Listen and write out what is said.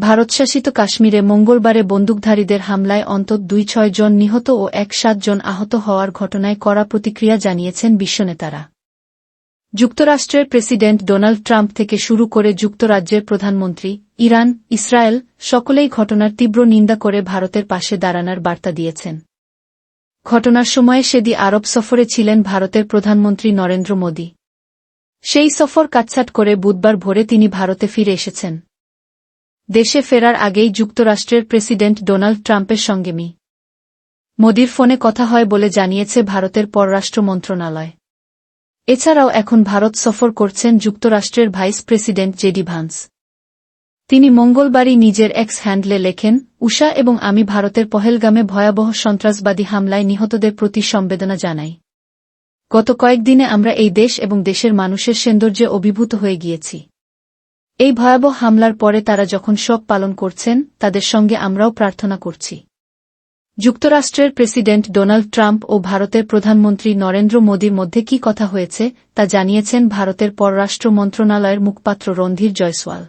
ভারতশাসিত কাশ্মীরে মঙ্গলবারে বন্দুকধারীদের হামলায় অন্তত দুই ছয় জন নিহত ও এক জন আহত হওয়ার ঘটনায় কড়া প্রতিক্রিয়া জানিয়েছেন বিশ্বনেতারা। যুক্তরাষ্ট্রের প্রেসিডেন্ট ডোনাল্ড ট্রাম্প থেকে শুরু করে যুক্তরাজ্যের প্রধানমন্ত্রী, ইরান, ইসরায়েল, সকলেই ঘটনার তীব্র নিন্দা করে ভারতের পাশে দাঁড়ানোর বার্তা দিয়েছেন। ঘটনার সময়ে সেদি আরব সফরে ছিলেন ভারতের প্রধানমন্ত্রী নরেন্দ্র মোদী। সেই সফর কাটছাট করে বুধবার ভোরে তিনি ভারতে ফিরে এসেছেন। দেশে ফেরার আগেই যুক্তরাষ্ট্রের প্রেসিডেন্ট ডোনাল্ড ট্রাম্পের সঙ্গে মি। মোদির ফোনে কথা হয় বলে জানিয়েছে ভারতের পররাষ্ট্র মন্ত্রণালয়। এছাড়াও এখন ভারত সফর করছেন যুক্তরাষ্ট্রের ভাইস প্রেসিডেন্ট জেডি ভান্স। তিনি মঙ্গলবারই নিজের এক্স হ্যান্ডলে লেখেন, উষা এবং আমি ভারতের পহেলগামে ভয়াবহ সন্ত্রাসবাদী হামলায় নিহতদের প্রতি সম্বেদনা জানাই। গত কয়েকদিনে আমরা এই দেশ এবং দেশের মানুষের সৌন্দর্যে অভিভূত হয়ে গিয়েছি। এই ভয়াবহ হামলার পরে তারা যখন শোক পালন করছেন, তাদের সঙ্গে আমরাও প্রার্থনা করছি। যুক্তরাষ্ট্রের প্রেসিডেন্ট ডোনাল্ড ট্রাম্প ও ভারতের প্রধানমন্ত্রী নরেন্দ্র মোদীর মধ্যে কি কথা হয়েছে, তা জানিয়েছেন ভারতের পররাষ্ট্র মন্ত্রণালয়ের মুখপাত্র রন্ধীর জয়সওয়াল।